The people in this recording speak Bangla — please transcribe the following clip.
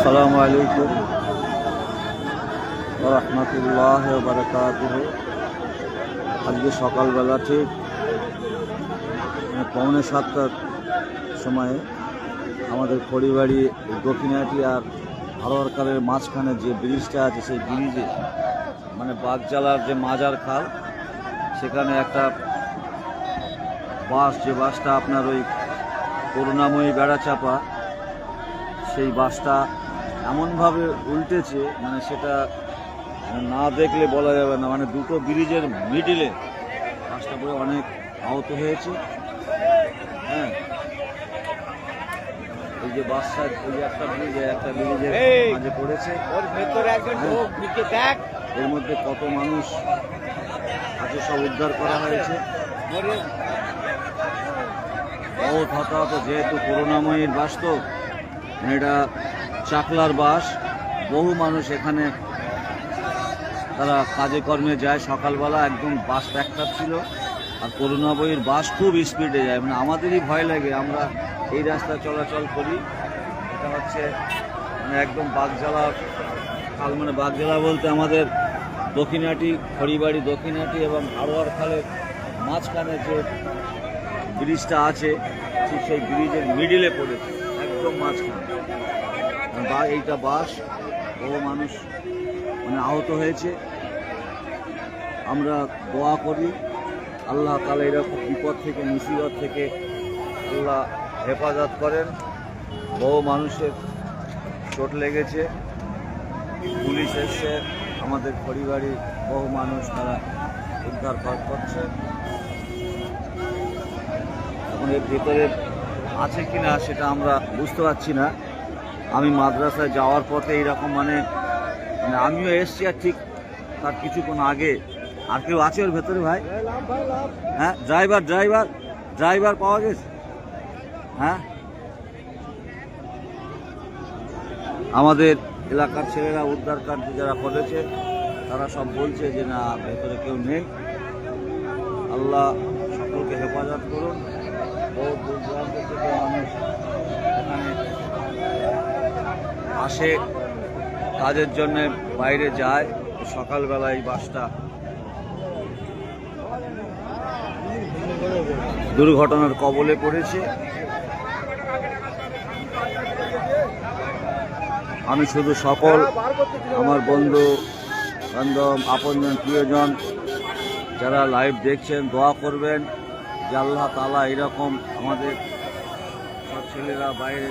আসসালামু আলাইকুম রহমতুল্লাহ বারকাতুহ। আজকে সকালবেলা ঠিক মানে পৌনে সাতটার সময়ে আমাদের খড়িবাড়ি দক্ষিণাটি আর হারোয়ারকারের মাঝখানে যে ব্রিজটা আছে, সেই ব্রিজে মানে বাগজালার যে মাজার খাল, সেখানে একটা বাস, যে বাসটা আপনার ওই করুণাময়ী বেড়া চাপা সেই বাসটা এমনভাবে উল্টেছে মানে সেটা না দেখলে বলা যাবে না। মানে দুটো ব্রিজের মিডিলে বাসটা পরে অনেক আহত হয়েছে। হ্যাঁ। এই যে বাসটা এই যে একটা ব্রিজ একটা ব্রিজের মাঝে পড়েছে। ওর ভেতরে একজন হ্যাঁ। লোক নিচে দেখ। এর মধ্যে কত মানুষ আছে সব উদ্ধার করা হয়েছে। ওরে। বহুত হতাহত যেহেতু করুণাময়ীর বাস্তব তো এটা চাকলার বাস। বহু মানুষ এখানে তারা কাজে কর্মে যায়। সকালবেলা একদম বাস প্যাকটাপ ছিল আর করুণাময়ীর বাস খুব স্পিডে যায়। মানে আমাদেরই ভয় লাগে, আমরা এই রাস্তা চলাচল করি। এটা হচ্ছে মানে একদম বাগজালা খাল মানে বাগজালা বলতে আমাদের দক্ষিণাটি, খড়িবাড়ি দক্ষিণাটি এবং হাড়োয়ার খালের মাঝখানে যে ব্রিজটা আছে, ঠিক সেই ব্রিজের মিডিলে পড়েছে, একদম মাঝখানে। বা এইটা বাস ও মানুষ মানে আহত হয়েছে। আমরা দোয়া করি, আল্লাহ তালা এরকম বিপদ থেকে, মুসিবত থেকে আল্লাহ হেফাজত করেন। বহু মানুষের চোট লেগেছে। পুলিশ এসছে আমাদের পরিবারের বহু মানুষ তারা উদ্ধার কর- করছে। এখন এর ভেতরে আছে কিনা সেটা আমরা বুঝতে পারছি না। আমি মাদ্রাসায় যাওয়ার পথে এইরকম মানে মানে আমিও এসছি আর ঠিক তার কিছুক্ষণ আগে। আর কেউ আছে ওর ভেতরে ভাই? হ্যাঁ ড্রাইভার ড্রাইভার ড্রাইভার পাওয়া গেছে? হ্যাঁ? আমাদের এলাকার ছেলেরা উদ্ধার কার্য যারা করেছে, তারা সব বলছে যে না, ভেতরে কেউ নেই। আল্লাহ সকলকে হেফাজত করুন। বহু দূর দূরান্ত থেকে মানুষ এখানে আসে, কাজের জন্য বাইরে যায় সকালবেলা এই বাসটা। দুর্ঘটনার কবলে পড়েছে। আমি শুধু সকল আমার বন্ধু, বান্ধব, আপনজন, প্রিয়জন, যারা লাইভ দেখছেন, দোয়া করবেন যে আল্লাহ তালা এরকম আমাদের সব ছেলেরা বাইরে